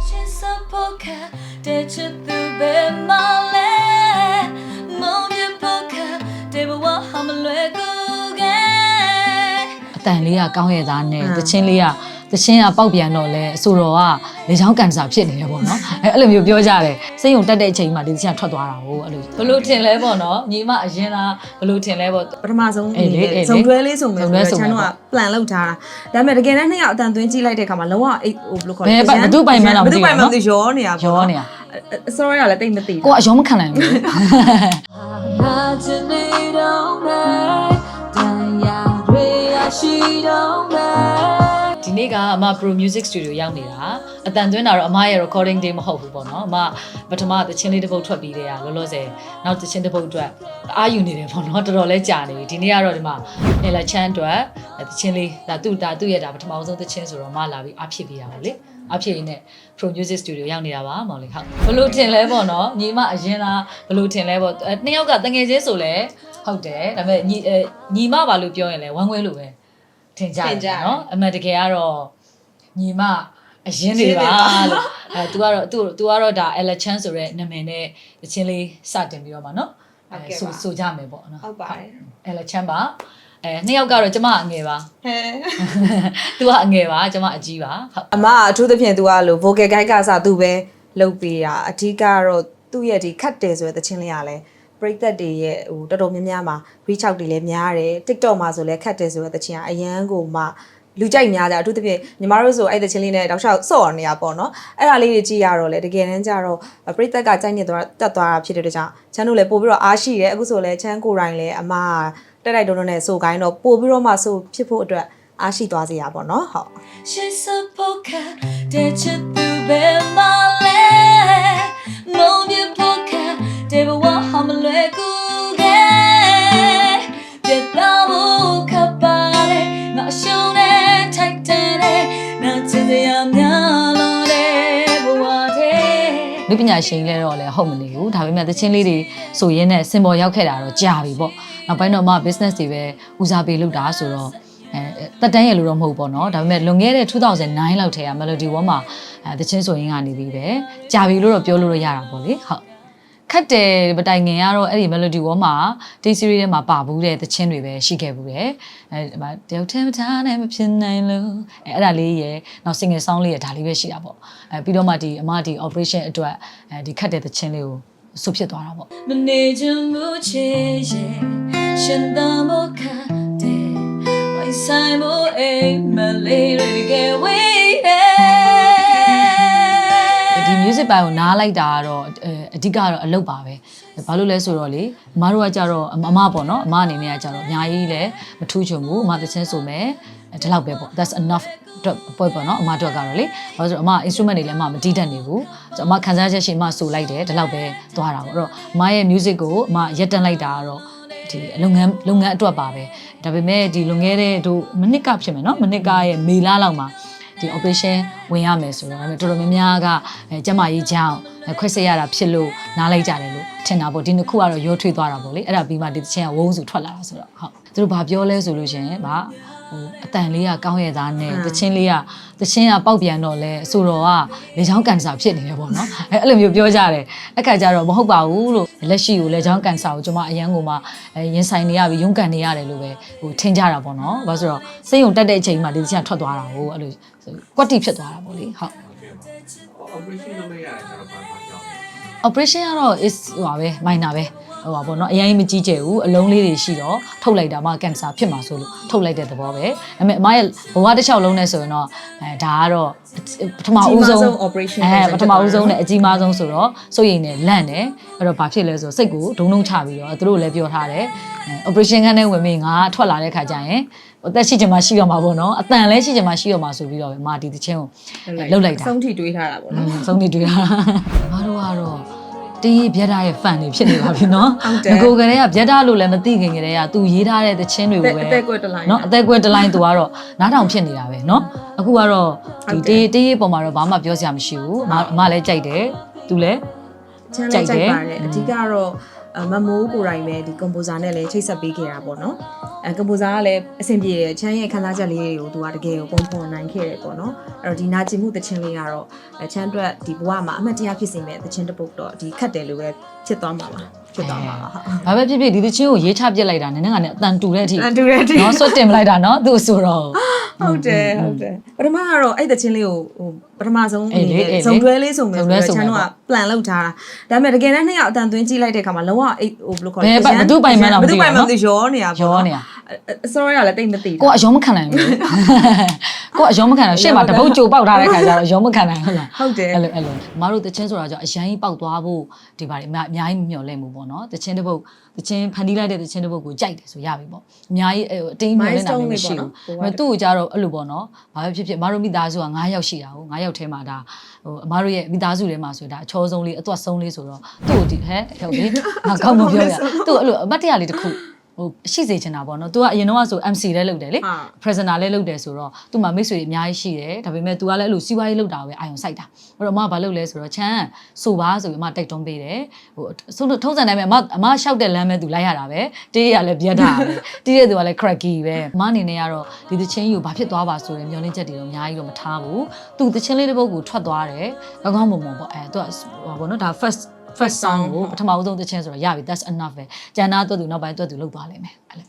She's a poker, did you do be my land? တန်လေးကကောင်းရဲ့သားနဲ့တချင်းလေးကတချင်းကပေါက်ပြန်တော့လဲအဆိုတော်ကလေချောင်းကန်စာဖြစ်နေတယ်ပေါ့နော်အဲအဲ့လိုမျိုးပြောကြတယ်စိတ်ုံတက်တဲ့အချိန်မှာဒီတချင်းကထွက်သွားတာဟုတ်အဲ့လိုဘလို့ထင်လဲပေါ့နော်ညီမအရင်လားဘလို့ထင်လဲပေါ့ပထမဆုံးအေးလေအေးလေဇုံတွဲလေးဆိုမယ်ဇုံတွဲဆိုချမယ်မ်းတော့က plan လုပ်ထားတာဒါပေမဲ့တကယ်တမ်းနှစ်ယောက်အတန်သွင်းကြည့်လိုက်တဲ့အခါမှာလုံးဝအိတ်ဟိုဘယ်လိုခေါ်ဘယ်ပိုင်ဘယ်သူပိုင်မှန်းတော့မသိဘူးဘယ်သူပိုင်မှန်းနော်မသိရောနေတာပေါ့ရောနေတာအစောရလည်းတိတ်မသိဘူးကိုကအယောမခံနိုင်ဘူး she don't me. ဒီနေ့ကအမ Pro Music Studio ရောက်နေတာအတန်သွင်းတာတော့အမရဲ့ recording day မဟုတ်ဘူးပေါ့နော်အမပထမသချင်းလေးတစ်ပုတ်ထွက်ပြီးတဲ့ကလောလောဆယ်နောက်သချင်းတစ်ပုတ်အတွက်အားယူနေတယ်ပေါ့နော်တော်တော်လေးကြာနေပြီဒီနေ့ကတော့ဒီမှာ Ella Chan အတွက်သချင်းလေးဒါသူ့ဒါသူ့ရဲ့ဒါပထမဆုံးသချင်းဆိုတော့အမလာပြီးအားဖြစ်ပြီးတာပေါ့လေအားဖြစ်ရင်းနဲ့ Pro Music Studio ရောက်နေတာပါမောင်လေးဟုတ်ဘလို့ထင်လဲပေါ့နော်ညီမအရင်လားဘလို့ထင်လဲပေါ့အဲနှစ်ယောက်ကတငယ်ချင်းဆိုလဲဟုတ်တယ်ဒါပေမဲ့ညီအဲညီမပါလို့ပြောရင်လဲဝမ်းခွဲလို့ပဲ ထင်ကြတယ်နော်အမှန်တကယ်ကတော့ ညီမအရင်တွေပါလို့အဲ तू ကတော့ तू तू ကတော့ဒါ Ella Chan ဆိုတဲ့နာမည်နဲ့တချင်းလေးစတင်ပြီးတော့မှာနော်အဲဆိုဆိုကြမယ်ပေါ့နော် ဟုတ်ပါတယ် Ella Chan ပါအဲနှစ်ယောက်ကတော့ကျမအငယ်ပါ ဟဲ तू ကအငယ်ပါကျမအကြီးပါဟုတ် အမအထူးသဖြင့် तू ကလို့ vocal guide ကစား तू ပဲလုပ်ပေးတာအဓိကတော့သူ့ရဲ့ဒီခတ်တယ်ဆိုတဲ့သချင်းလေးကလည်း ပရိသတ်တွေရဲ့ဟိုတော်တော်များများမှာ reach out တွေလည်းများတယ် TikTok မှာဆိုလည်းခတ်တယ်ဆိုတဲ့သချင်းကအရန်ကိုမှလူကြိုက်များကြအထူးသဖြင့်ညီမတို့ဆိုအဲ့သချင်းလေးနဲ့တောက်လျှောက်ဆော့ရနေရပေါ့နော်အဲ့ဒါလေးတွေကြည့်ရတော့လေတကယ်တမ်းကျတော့ပရိသတ်ကကြိုက်နေသွားတက်သွားတာဖြစ်တဲ့အတွက်ကြောင့်ချမ်းတို့လည်းပို့ပြီးတော့အားရှိတယ်အခုဆိုလည်းချမ်းကိုယ်တိုင်လည်းအမကတက်တိုက်တုံးတုံးနဲ့ဆိုကိုင်းတော့ပို့ပြီးတော့မှဆိုဖြစ်ဖို့အတွက်အားရှိသွားစေရပါတော့ဟုတ် it, not to the young yellow, what လူပညာရှင်ကြီးလည်းတော့လည်းဟုတ်မနေဘူးဒါပေမဲ့တချင်းလေးတွေဆိုရင်းနဲ့စင်ပေါ်ရောက်ခဲ့တာတော့ကြာပြီပေါ့နောက်ပိုင်းတော့မှ business တွေပဲဦးစားပေးလုပ်တာဆိုတော့အဲတက်တန်းရလို့တော့မဟုတ်ပေါ့နော်ဒါပေမဲ့လွန်ခဲ့တဲ့2009လောက်ထဲက Melody One မှာအဲတချင်းဆိုရင်းကနေပြီးပဲကြာပြီလို့တော့ပြောလို့ရတာပေါ့လေဟုတ် ခတ်တယ်ပတိုင်ငင်ကတော့အဲ့ဒီ Melody One မှာ T series ထဲမှာပါဘူးတဲ့တချင်းတွေပဲရှိခဲ့ဘူးတဲ့အဲဒီမှာတယောက်တည်းမထားနဲ့မဖြစ်နိုင်လို့အဲအဲ့ဒါလေးရယ်နောက် single song လေးရယ်ဒါလေးပဲရှိတာပေါ့အဲပြီးတော့မှဒီအမဒီ operation အတွက်အဲဒီခတ်တဲ့တချင်းလေးကိုဆုဖြစ်သွားတာပေါ့မနေချင်ဘူးချေရဲ့ရှင်သာမခတဲ့ဝိုင်းဆိုင်မအိမ်မလေးတွေကဝေးရဲ့ ဒီ music ပိုင်းကိုနားလိုက်တာကတော့အဲအဓိကတော့အလုပ်ပါပဲဘာလို့လဲဆိုတော့လေအမတို့ကကြတော့အမအမပေါ့နော်အမအနေနဲ့ကကြတော့အများကြီးလည်းမထူးချွန်ဘူးအမသချင်းဆိုမယ်ဒီလောက်ပဲပေါ့ that's enough တော့ပွဲပေါ့နော်အမတို့ကတော့လေဘာလို့ဆိုတော့အမ instrument တွေလည်းအမမတီးတတ်နေဘူးဆိုတော့အမခံစားချက်ရှိအမဆိုလိုက်တယ်ဒီလောက်ပဲသွားတာပေါ့အဲ့တော့အမရဲ့ music ကိုအမရက်တန့်လိုက်တာကတော့ဒီလုပ်ငန်းလုပ်ငန်းအတွက်ပါပဲဒါပေမဲ့ဒီလွန်ခဲ့တဲ့တို့မနစ်ကဖြစ်မယ်နော်မနစ်ကရဲ့မေလာလောက်မှာ ဒီ operation ဝင်ရမယ်ဆိုတော့ဒါပေမဲ့တော်တော်များများကအဲကျမကြီးကြောင်းခွဲစိတ်ရတာဖြစ်လို့နားလိုက်ကြတယ်လို့ထင်တာပေါ့ဒီနှစ်ခုကတော့ရောထွေးသွားတာပေါ့လေအဲ့ဒါပြီးမှဒီတစ်ချင်းကဝုန်းစုထွက်လာတာဆိုတော့ဟုတ်သူတို့ဘာပြောလဲဆိုလို့ရှရင်ဗာဟိုအတန်လေးကကောင်းရဲ့သားနဲ့တချင်းလေးကတချင်းကပေါက်ပြန်တော့လဲအဆိုတော်ကလေချောင်းကန်စာဖြစ်နေတယ်ပေါ့နော်အဲအဲ့လိုမျိုးပြောကြတယ်အခါကျတော့မဟုတ်ပါဘူးလို့လက်ရှိကိုလေချောင်းကန်စာကိုကျွန်မအရန်ကိုမှအဲရင်ဆိုင်နေရပြီးရုန်းကန်နေရတယ်လို့ပဲဟိုထင်ကြတာပေါ့နော်ဘာလို့ဆိုတော့စိတ်ုံတက်တဲ့အချိန်မှာဒီတချင်းကထွက်သွားတာကိုအဲ့လို ကွက်တိဖြစ်သွားတာပေါ့လေဟုတ် operation လုပ်လိုက်ရတယ်ကျတော့ဘာမှပြောင်းလဲ operation ကတော့ is ဟိုပါပဲ minor ပဲဟိုပါပေါ့နော်အရင်မကြီးကျယ်ဘူးအလုံးလေးတွေရှိတော့ထုတ်လိုက်တာမှ cancer ဖြစ်မှာဆိုလို့ထုတ်လိုက်တဲ့သဘောပဲဒါပေမဲ့အမရဲ့ဘဝတစ်လျှောက်လုံးနဲ့ဆိုရင်တော့အဲဒါကတော့ပထမဦးဆုံးအကြီးမားဆုံး operation အဲပုံစံပထမဦးဆုံးနဲ့အကြီးမားဆုံးဆိုတော့စိုးရိမ်နေလန့်တယ်အဲ့တော့ဘာဖြစ်လဲဆိုစိတ်ကိုဒုံဒုံချပြီးတော့သူတို့လည်းပြောထားတယ်အဲ operation ခန်းထဲဝင်ပြီးငါထွက်လာတဲ့ခါကျရင် အသက်ရှိချင်မှရှိတော့မှာပေါ့နော်အတန်လည်းရှိချင်မှရှိတော့မှာဆိုပြီးတော့ပဲမာဒီတချင်းကိုလှုပ်လိုက်တာ ဆုံးထိတွေးထားတာပေါ့နော် ဆုံးနေတွေ့တာငါတို့ကတော့တင်းရေးဗျက်တာရဲ့ fan တွေဖြစ်နေပါပြီเนาะ ဟုတ်တယ် ငကိုကလေးကဗျက်တာလို့လည်းမသိခင်ကလေးကသူရေးထားတဲ့သချင်းတွေကိုပဲ အသက်ကွက်တစ်လိုင်း เนาะအသက်ကွက်တစ်လိုင်းသူကတော့နားထောင်ဖြစ်နေတာပဲเนาะအခုကတော့ဒီတေးတေးရေးပုံမှာတော့ဘာမှပြောစရာမရှိဘူးအမအမလည်းကြိုက်တယ်သူလည်း ချမ်းလည်း ကြို ကြို က် က် တယ် ပါတယ်အဓိကတော့အ အ မမိုးကိုယ်တိုင်ပဲဒီ composer နဲ့လည်းချိတ်ဆက်ပေးခဲ့တာပေါ့နော်အဲ composer ကလည်းအဆင်ပြေတယ်ချမ်းရဲ့ခန်းစားချက်လေးတွေကိုသူကတကယ်ကိုပုံဖော်နိုင်ခဲ့တယ်ပေါ့နော်အဲ့တော့ဒီနာကျင်မှုတခြင်းလေးကတော့အချမ်းအတွက်ဒီဘဝမှာအမှတ်တရဖြစ်စေမဲ့တခြင်းတစ်ပုတ်တော့ဒီခတ်တယ်လို့ပဲဖြစ်သွားမှာပါဖြစ်သွားမှာပါဟုတ်ဘာပဲဖြစ်ဖြစ်ဒီသချင်းကိုရေးချပြစ်လိုက်တာနည်းနည်းကလည်းအတန်တူတဲ့အထိအတူတူတူနော်ဆွတ်တင်ပလိုက်တာနော်သူ့ဆိုတော့ဟုတ်တယ်ဟုတ်တယ်ပထမကတော့အဲ့တချင်းလေးကိုဟိုပထမဆုံးအေးအနေလေနဲ့အေးလေဇုံတွဲလေးဆိုမယ်ဇုံဆိုတွဲတော့ဆိုချမယ်န်တို့ကပေါ့ plan လုပ်ထားတာဒါပေမဲ့တကယ်တမ်းနှစ်ယောက်အတန်သွင်းကြည့်လိုက်တဲ့ခါမှာလုံးဝအဲ့ဟိုဘယ်လိုခေါ်ဘယ်ဘယ်သူပိုင်မှန်းတော့မသိဘယ်သူဘူးပိုင်မှန်းနော်မသိရောနေတာပေါ့ရောနေတာအစောရကလည်းတိတ်မသိကိုကအယောမခံနိုင်ဘူး ကိုကအယောမခံနိုင်ရှေ့မှာတပုတ်ကြိုပေါက်ထားတဲ့ခါကျတော့အယောမခံနိုင်ဟုတ်လားဟုတ်တယ်အဲ့လိုအဲ့လိုမတို့တချင်းဆိုတာကြောင့်အရန်ကြီးပေါက်သွားဖို့ဒီပါအများအများကြီးမျှော်လင့်မှုပေါ့နော်တချင်းတစ်ပုတ်တချင်းဖန်တီးလိုက်တဲ့တချင်းတစ်ပုတ်ကိုကြိုက်တယ်ဆိုရပြီပေါ့အများကြီးအဲ့ဟိုအတင်းမျှော်လင့်တာမျိုးမရှိဘူးဒါပေမဲ့သူ့ကိုကြတော့အဲ့လိုပေါ့နော်ဘာပဲဖြစ်ဖြစ်မတို့မိသားစုက9ယောက်ရှိတာကို9ယောက်ထဲမှာဒါဟိုအမတို့ရဲ့မိသားစုထဲမှာဆိုဒါအချောဆုံးလေးအသွက်ဆုံးလေးဆိုတော့သူ့ကိုဒီဟဲ့ဟုတ်ပြီငါကောင်းမပြောရသူ့အဲ့လိုအမတ်တရလေးတစ်ခု ဟိုရှိစေချင်တာပေါ့နော်။ तू ကအရင်တော့ဆို MC လဲလုပ်တယ်လေ ဟာ ။ prisoner လဲလုပ်တယ်ဆိုတော့သူ့မှာမိတ်ဆွေတွေအများကြီးရှိတယ်။ဒါပေမဲ့ तू ကလည်းအဲ့လိုစီးပွားရေးလုပ်တာပဲအာရုံစိုက်တာ။အဲ့တော့အမကဘာလုပ်လဲဆိုတော့ချမ်းဆိုပါဆိုပြီးအမတိုက်တွန်းပေးတယ်။ဟိုဆုံးထုံးစံတိုင်းပဲအမအမရှောက်တဲ့လမ်းပဲ तू လိုက်ရတာပဲ။တေးရလည်းပြတ်တာပဲ။တီးတဲ့သူကလည်း cracky ပဲ။အမအနေနဲ့ကတော့ဒီသချင်းကြီးကိုဘာဖြစ်သွားပါဆိုရင်မျောလင်းချက်တွေတော့အများကြီးတော့မထားဘူး။ तू သချင်းလေးတစ်ပုဒ်ကိုထွက်သွားတယ်။ကောင်းကောင်းမွန်မွန်ပေါ့အဲ तू ကဟိုဘောနော်ဒါ first first song ကိုပထမဦးဆုံးသချင်းဆိုတော့ရပြီ that's enough ပဲ။ကျန်တာတော့သူနောက်ပိုင်းတော့သူလုပ်သွားလိမ့်မယ်။အဲ့လို